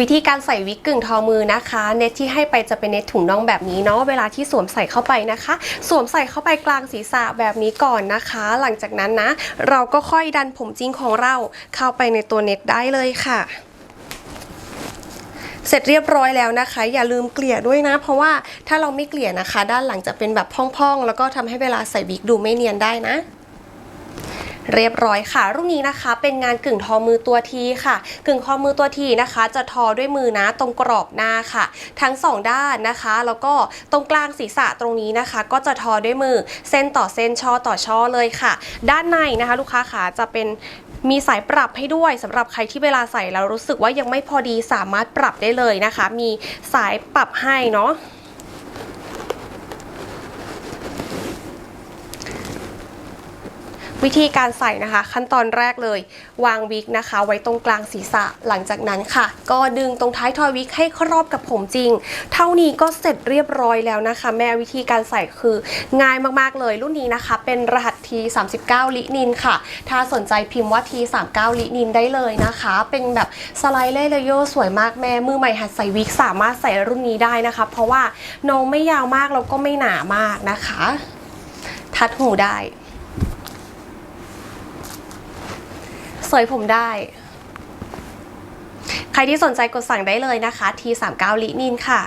วิธีการใส่วิกกึ่งทอมือนะคะ เน็ตที่ให้ไปจะเป็นเน็ตถุงน่องแบบนี้เนาะเวลาที่สวมใส่เข้าไปนะคะ สวมใส่เข้าไปกลางศีรษะแบบนี้ก่อนนะคะ หลังจากนั้นนะ เราก็ค่อยดันผมจริงของเราเข้าไปในตัวเน็ตได้เลยค่ะเสร็จเรียบร้อยแล้วนะคะ อย่าลืมเกลี่ยด้วยนะ เพราะว่าถ้าเราไม่เกลี่ยนะคะ ด้านหลังจะเป็นแบบพองๆ แล้วก็ทำให้เวลาใส่วิกดูไม่เนียนได้นะ เรียบร้อยค่ะ รุ่นนี้นะคะ เป็นงานกึ่งทอมือตัวทีค่ะ กึ่งทอมือตัวทีนะคะ จะทอด้วยมือนะตรงกรอบหน้าค่ะ ทั้งสองด้านนะคะ แล้วก็ตรงกลางศีรษะตรงนี้นะคะ ก็จะทอด้วยมือเส้นต่อเส้นช่อต่อช่อเลยค่ะ ด้านในนะคะ ลูกค้าขาจะเป็นมีสายปรับให้ด้วยสำหรับใครที่เวลาใส่แล้วรู้สึกว่ายังไม่พอดีสามารถปรับได้เลยนะคะ มีสายปรับให้เนาะ วิธีการใส่นะคะ ขั้นตอนแรกเลย วางวิกนะคะ ไว้ตรงกลางศีรษะหลังจากนั้นค่ะ ก็ดึงตรงท้ายทอยวิกให้ครอบกับผมจริง เท่านี้ก็เสร็จเรียบร้อยแล้วนะคะ แม่วิธีการใส่คือง่ายมากๆเลย รุ่นนี้นะคะ เป็นรหัส T39 ลินินค่ะ ถ้าสนใจพิมพ์ว่า T39 ลินินได้เลยนะคะ เป็นแบบสไลด์เล่เลโยสวยมากแม่มือใหม่หัดใส่วิกสามารถใส่รุ่นนี้ได้นะคะ เพราะว่าน้องไม่ยาวมากแล้วก็ไม่หนามากนะคะ ทัดหูได้ เสยผมได้ ใครที่สนใจกดสั่งได้เลยนะคะ T39 ลินินค่ะ